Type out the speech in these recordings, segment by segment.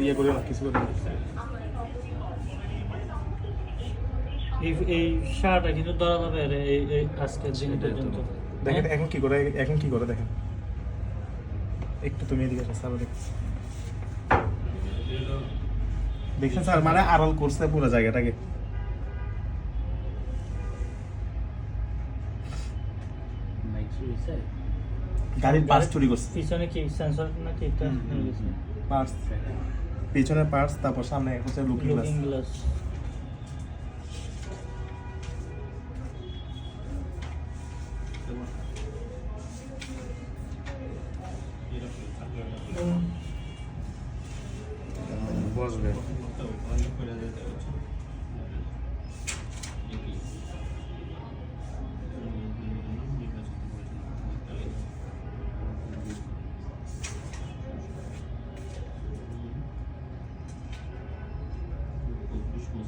ইয়ে করে না কিছু করে এই এই সারাটা কিন্তু ধরা যাবে এই এই আজকের দিন পর্যন্ত। দেখেন হ্যাঁ? এখন কি করে এখন কি করে দেখেন? একটু তুমি এদিকে আসো স্যার দেখ দেখছেন স্যার মানে আড়ল করছে পুরো জায়গাটাকে। গাড়ির পার্টস চুরি করছে। পিছনে কি সেন্সর নাকি এটা পিছনের পার্টস তারপর সামনে হচ্ছে looking glass looking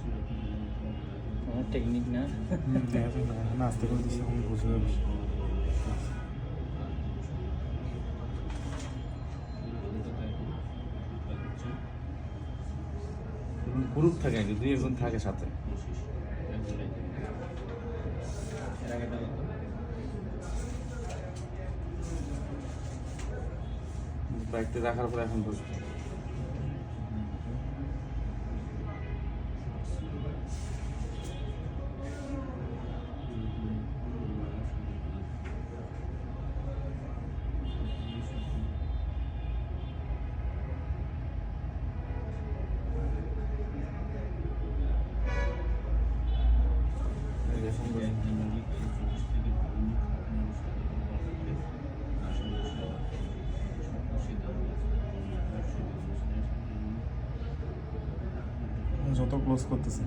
glass technique না না আস্তে করে দিচ্ছে আমি বুঝে যাবে গ্রুপ থাকে নাকি দুই একজন থাকে সাথে বাইকটা রাখার পর এখন বসবে। যত ক্লোজ করতেছে।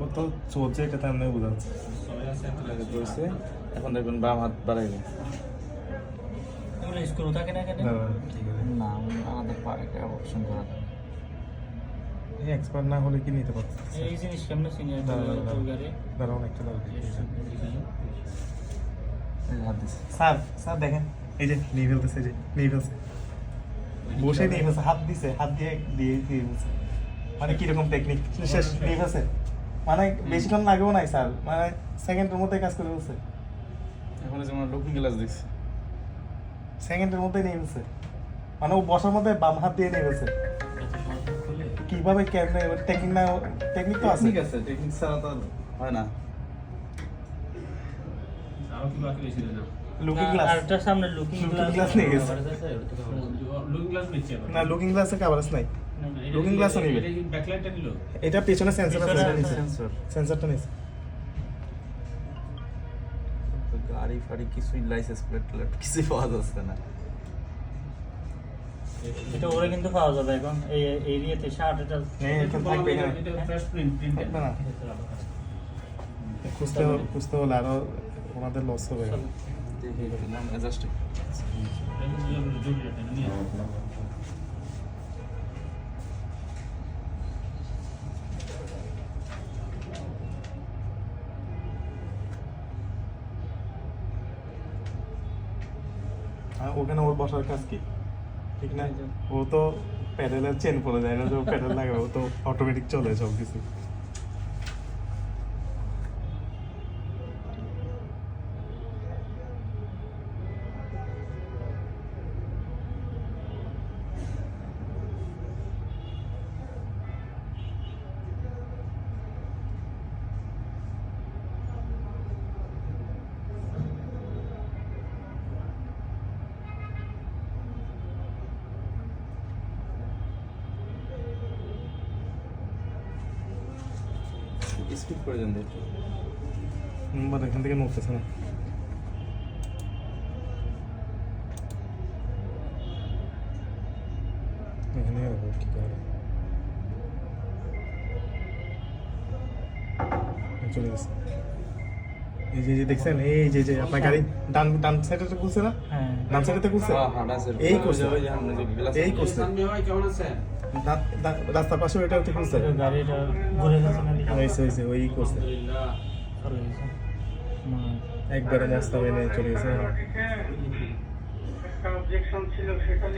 ও তো চলছে, এটা তেমনি বোঝা যাচ্ছে এটাকে ধরছে। এখন দেখবেন বাম হাত বাড়াইবে স্ক্রু থাকে না এখানে? না, আমাদের পার্কে অপশন করা এক্সপার্ট না হলে কি নিতে পারছে এই জিনিস কেমনে। গাড়ি দাঁড়াও একটা যে স্যার স্যার দেখেন এই যে নিয়ে ফেলতেছে যে নিয়ে ফেলছে। বসে নিয়ে ফেলছে হাত দিছে হাত দিয়ে দিয়ে দিয়ে ফেলছে। মানে কীরকম টেকনিক শেষ নিয়ে ফেলছে। মানে বেশিক্ষণ লাগেও নাই স্যার। মানে সেকেন্ডের মধ্যে কাজ করে ফেলছে। এখন যেমন লুকিং গ্লাস দেখছি। সেকেন্ডের মধ্যে ফেলছে মানে ও বসার মধ্যে বাম হাত দিয়ে নিয়ে ফেলছে কীভাবে কেমনে টেকনিক না টেকনিক তো আছে। ঠিক আছে টেকনিক ছাড়া তো হয় না। লুকিং গ্লাস ওটার সামনে লুকিং গ্লাস নিয়ে গেছে। না লুকিং গ্লাসে কাভারেজ নাই। glass ও নিবে। ব্যাকলাইটটা নিল? এটা পেছনে সেন্সর আছে এটা সেন্সরটা নিছে। গাড়ি ফাড়ি কিছুই লাইসেন্স প্লেট প্লেট কিছুই পাওয়া যাচ্ছে না। এটা ওরে কিন্তু পাওয়া যাবে এখন এই এরিয়াতে শার্ট এটা হ্যাঁ, খুঁজতে খুঁজতে হলে আরও ওনাদের লস হবে। দেখি নাম অ্যাডজাস্ট ওখানে ওর বসার কাজ কি? ঠিক না? ও তো প্যাডেলের চেন পড়ে যায় না যে প্যাডেল লাগাবে ও তো অটোমেটিক চলে সব কিছু স্পিড করে দেন নাম্বার এখান থেকে নড়তেছে না। এখানে কি করে চলে গেছে। এই যে যে দেখছেন? এই যে যে আপনার গাড়ি ডান ডান সাইডে খুলছে না? হ্যাঁ। ডান সাইডে খুলছে? হ্যাঁ হ্যাঁ এই করছে। এই কেমন আছেন? রাস্তার পাশে ওইটা ঠিক খুলছে। গাড়িটা ঘুরে গেছে না হয়েছে হয়েছে ওই করছে। একবারে রাস্তা মেনে চলে গেছে। অবজেকশন ছিল সেটা